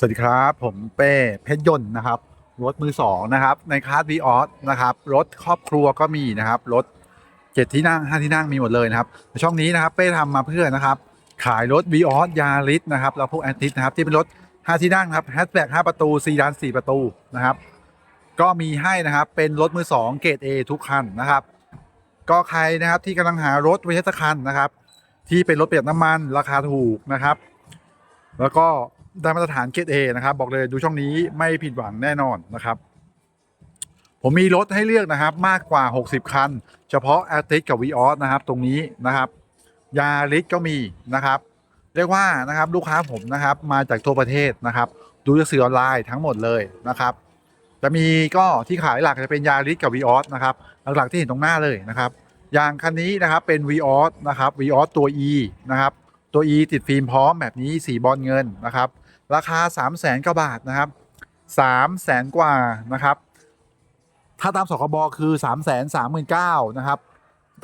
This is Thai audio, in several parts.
สวัสดีครับ ผมเป้เพชรยนต์นะครับ รถมือสองนะครับ ในคลาสวีออสนะครับ รถครอบครัวก็มีนะครับ รถเจ็ดที่นั่งห้าที่นั่งมีหมดเลยนะครับ ช่องนี้นะครับเป้ทำมาเพื่อนะครับ ขายรถวีออสยาริสนะครับแล้วพวกแอนติสนะครับ ที่เป็นรถห้าที่นั่งครับแฮชแบ็กห้าประตูซีดานสี่ประตูนะครับ ก็มีให้นะครับเป็นรถมือสองเกรด A ทุกคันนะครับ ก็ใครนะครับที่กำลังหารถไว้สักคันนะครับ ที่เป็นรถเประหยัดน้ำมันราคาถูกนะครับ แล้วก็ ได้มาตรฐานเกรด A นะครับ บอกเลยดูช่องนี้ไม่ผิดหวังแน่นอนนะครับ ผมมีรถให้เลือกนะครับ มากกว่า 60 คัน เฉพาะ a อ t i c กับ v ีออสนะครับ ตรงนี้นะครับยาริสก็มีนะครับ เรียกว่านะครับลูกค้าผมนะครับ มาจากทั่วประเทศนะครับ ดูจากสื่อออนไลน์ทั้งหมดเลยนะครับ จะมีก็ที่ขายหลักจะเป็นยาริสกับ v ีออสนะครับหลักๆที่เห็นตรงหน้าเลยนะครับอย่างคันนี้นะครับเป็น v ีออสนะครับ v ีออสตัว E นะครับตัว E ติดฟิล์มพร้อมแบบนี้สีบอลเงินนะครับ ราคา 3 0 0แสนกว่าบาทนะครับ3 0 0แสนกว่านะครับ ถ้าตามสคบคือ 3 3 9 0 0 0นะครับ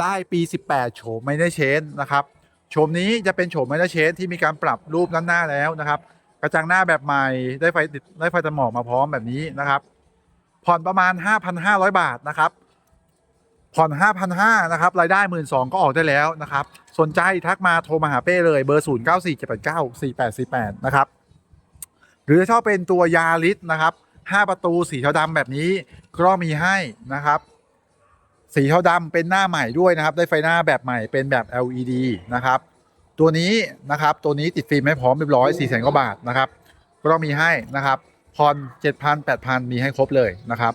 ได้ปี 18 โฉมไม่ได้เชนนะครับโฉมนี้จะเป็นโฉมไม่ได้เชนที่มีการปรับรูปด้านหน้าแล้วนะครับ กระจังหน้าแบบใหม่ได้ไฟติดได้ไฟตัดหมอกมาพร้อมแบบนี้นะครับ ผ่อนประมาณ 5,500 บาทนะครับผ่อน 5,500นะครับ รายได้ 12,000ก็ออกได้แล้วนะครับ สนใจทักมาโทรมาหาเป้เลยเบอร์ 0 9 4 7 8 9 4 8 4 8 นะครับ หรือชอบเป็นตัวยาริสนะครับ 5 ประตูสีเทาดำแบบนี้ก็มีให้นะครับ สีเทาดำเป็นหน้าใหม่ด้วยนะครับ ได้ไฟหน้าแบบใหม่เป็นแบบ LED นะครับ ตัวนี้นะครับตัวนี้ติดฟิล์มให้พร้อมเรียบร้อย4 0 0 0 0 0กว่าบาทนะครับก็ต้องมีให้นะครับผ่อน7,000 8,000 มีให้ครบเลยนะครับ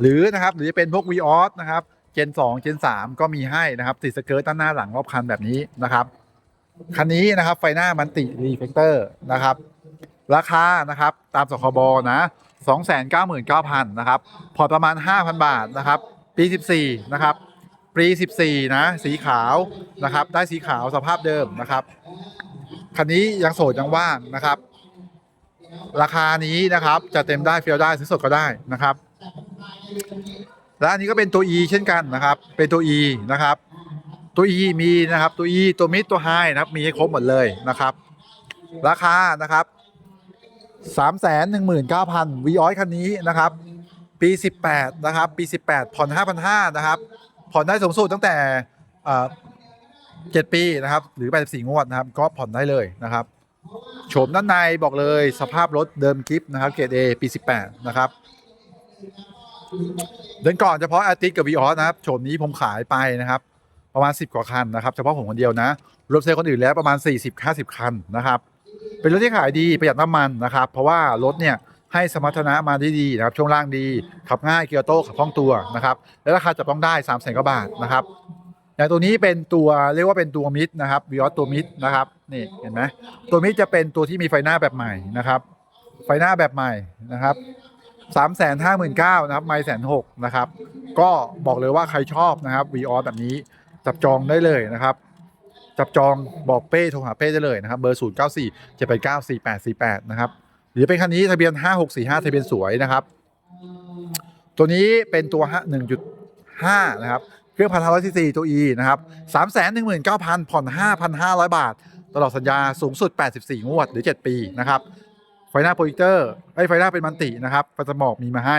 หรือนะครับหรือจะเป็นพวก v ีออสนะครับเจน2เจน3ก็มีให้นะครับ ติดสเกิร์ตด้านหน้าหลังรอบคันแบบนี้นะครับ คันนี้นะครับไฟหน้ามันติรีเฟกเตอร์นะครับ ราคานะครับตามสคบนะ 299,000นะครับผ่อนประมาณ 5,000 บาทนะครับ ปี 14 นะครับ ปี 14 นะ สีขาวนะครับ ได้สีขาวสภาพเดิมนะครับ คันนี้ยังโสดยังว่างนะครับ ราคานี้นะครับจะเต็มได้เฟียลได้ซื้อสดก็ได้นะครับ และอันนี้ก็เป็นตัว E เช่นกันนะครับ เป็นตัว E นะครับ ตัว E มีนะครับ ตัว E ตัวมิดตัวไฮนะครับ มีให้ครบหมดเลยนะครับ ราคานะครับ สามแสนหนึ่งหมื่นเก้าพันวีออยคันนี้นะครับ ปีสิบแปดนะครับ ปีสิบแปดผ่อนห้าพันห้านะครับ ผ่อนได้สูงสุดตั้งแต่เจ็ดปีนะครับ หรือแปสี่งวดนะครับ ก็ผ่อนได้เลยนะครับ โฉมด้านในบอกเลยสภาพรถเดิมคลิปนะครับ เกรด A ปี 18 นะครับ เดือนก่อนเฉพาะอาทิตย์กับวีออสนะครับ โฉมนี้ผมขายไปนะครับ ประมาณ 10 กว่าคันนะครับ เฉพาะผมคนเดียวนะ รวมเซลล์คนอื่นแล้วประมาณ 40-50 คันนะครับ เป็นรถที่ขายดีประหยัดน้ำมันนะครับ เพราะว่ารถเนี่ยให้สมรรถนะมาได้ดีนะครับช่วงล่างดีขับง่ายเกียร์โต้ขับคล่องตัวนะครับและราคาจับต้องได้3ามแสนกว่าบาทนะครับอย่างตัวนี้เป็นตัวเรียกว่าเป็นตัวมิดนะครับวิออสตัวมิดนะครับนี่เห็นไหมตัวมิดจะเป็นตัวที่มีไฟหน้าแบบใหม่นะครับ ไฟหน้าแบบใหม่นะครับสามแสนห้าหมื่นเก้านะครับไม่แสนหกนะครับ ก็บอกเลยว่าใครชอบนะครับวีออสแบบนี้จับจองได้เลยนะครับ จับจองบอกเป้โทรหาเป้ได้เลยนะครับเบอร์ 0 9 4 7 8 9 4 8 4 8 นะครับหรือเป็นคันนี้ทะเบียน 5645 ทะเบียนสวยนะครับ ตัวนี้เป็นตัว 1.5 นะครับ เครื่องพันห้าร้อยซีซีตัว E นะครับสามแสนหนึ่งหมื่นเก้าพันผ่อนห้าพันห้าร้อยบาท ตลอดสัญญาสูงสุด 84 งวดหรือ 7 ปีนะครับ ไฟหน้าโปรเจคเตอร์ไอ้ไฟหน้าเป็นมันตินะครับไฟสมอกมีมาให้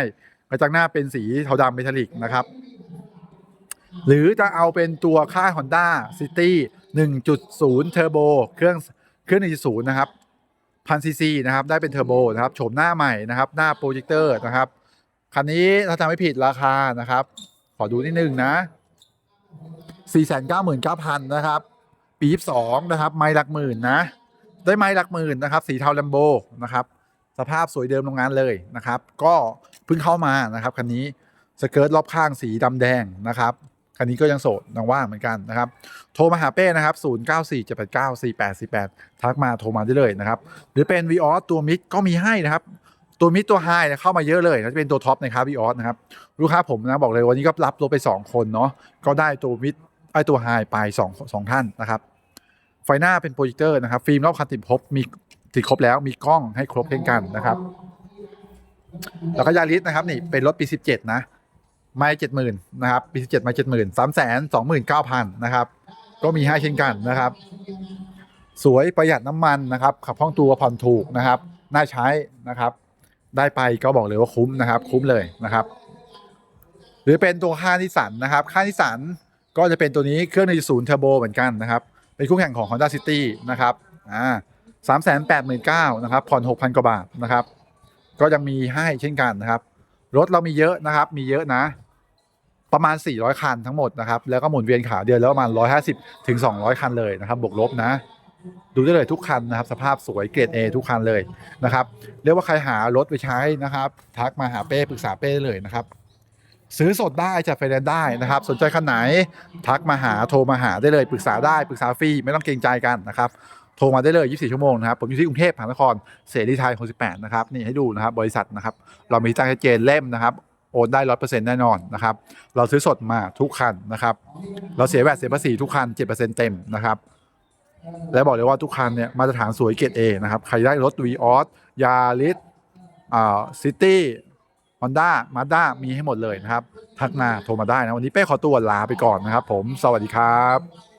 กระจังหน้าเป็นสีเทาดำเมทัลลิกนะครับ หรือจะเอาเป็นตัวค่าย Honda City 1.0 เทอร์โบเครื่องเครื่อง1.0นะครับพันซีซีนะครับได้เป็นเทอร์โบนะครับโฉมหน้าใหม่นะครับ หน้าโปรเจคเตอร์นะครับ คันนี้ถ้าจำไม่ผิดราคานะครับ ขอดูนิดนึงนะ 499,000 นะครับ ปี 22 นะครับ ไม้หลักหมื่นนะ ได้ไม้หลักหมื่นนะครับ สีเทาแลมโบนะครับ สภาพสวยเดิมโรงงานเลยนะครับ ก็เพิ่งเข้ามานะครับคันนี้สเกิร์ตรอบข้างสีดำแดงนะครับ คันนี้ก็ยังโสดยังว่างเหมือนกันนะครับ โทรมาหาเป้นะครับ 0947894848 ทักมาโทรมาได้เลยนะครับ หรือเป็น v ีออสตัวมิดก็มีให้นะครับ ตัวมิดตัวไฮเนี่ยเข้ามาเยอะเลยนะจะเป็นตัวท็อปในคาร์วีออสนะครับ ลูกค้าผมนะบอกเลยวันนี้ก็รับรถไป 2 คนเนาะก็ได้ตัวมิดไอตัวไฮไป2 2ท่านนะครับ ไฟหน้าเป็นโปรเจคเตอร์นะครับ ฟิล์มรอบคันติดครบมีติดครบแล้วมีกล้องให้ครบเช่นกันนะครับ แล้วก็ยาริสนะครับนี่เป็นรถปี 17 นะ ไม่เจ็ดหมื่นนะครับปีสิบเจ็ดไม่เจ็ดหมื่นสามแสนสองหมื่นเก้าพันนะครับ ก็มีให้เช่นกันนะครับ สวยประหยัดน้ำมันนะครับ ขับคล่องตัวผ่อนถูกนะครับ น่าใช้นะครับ ได้ไปก็บอกเลยว่าคุ้มนะครับ คุ้มเลยนะครับ หรือเป็นตัวค่านิสสันนะครับค่านิสันก็จะเป็นตัวนี้เครื่องในศูนย์เทอร์โบเหมือนกันนะครับ เป็นคู่แข่งของ Honda City นะครับอ่าสามแสนแปดหมื่นเก้านะครับผ่อนหกพันกว่าบาทนะครับ ก็ยังมีให้เช่นกันนะครับ รถเรามีเยอะนะครับ มีเยอะนะ ประมาณ 400 คันทั้งหมดนะครับ แล้วก็หมุนเวียนขาเดือนแล้วประมาณ 150 ถึง 200 คันเลยนะครับ บวกลบนะ ดูได้เลยทุกคันนะครับ สภาพสวยเกรด A ทุกคันเลยนะครับ เรียกว่าใครหารถไปใช้นะครับ ทักมาหาเป้ปรึกษาเป้ได้เลยนะครับซื้อสดได้จัดไฟแนนซ์ได้นะครับ สนใจคันไหนทักมาหาโทรมาหาได้เลยปรึกษาได้ปรึกษาฟรีไม่ต้องเกรงใจกันนะครับ โทรมาได้เลย 24 ชั่วโมงนะครับ ผมอยู่ที่กรุงเทพมหานครเสรีไทย68 นะครับ นี่ให้ดูนะครับ บริษัทนะครับ เรามีจ้างชัดเจนเล่มนะครับ โอนได้ร้อยเปอร์เซ็นต์แน่นอนนะครับ เราซื้อสดมาทุกคันนะครับ เราเสียแวดเสียภาษีทุกคันเจ็ดเปอร์เซ็นต์เต็มนะครับ และบอกเลยว่าทุกคันเนี่ยมาตรฐานสวยเกรดเอนะครับ ใครได้รถวีออสยาริสอ่าซิตี้ฮอนด้ามาด้ามีให้หมดเลยนะครับ ทักมาโทรมาได้นะ วันนี้เป้ขอตัวลาไปก่อนนะครับ ผม สวัสดีครับ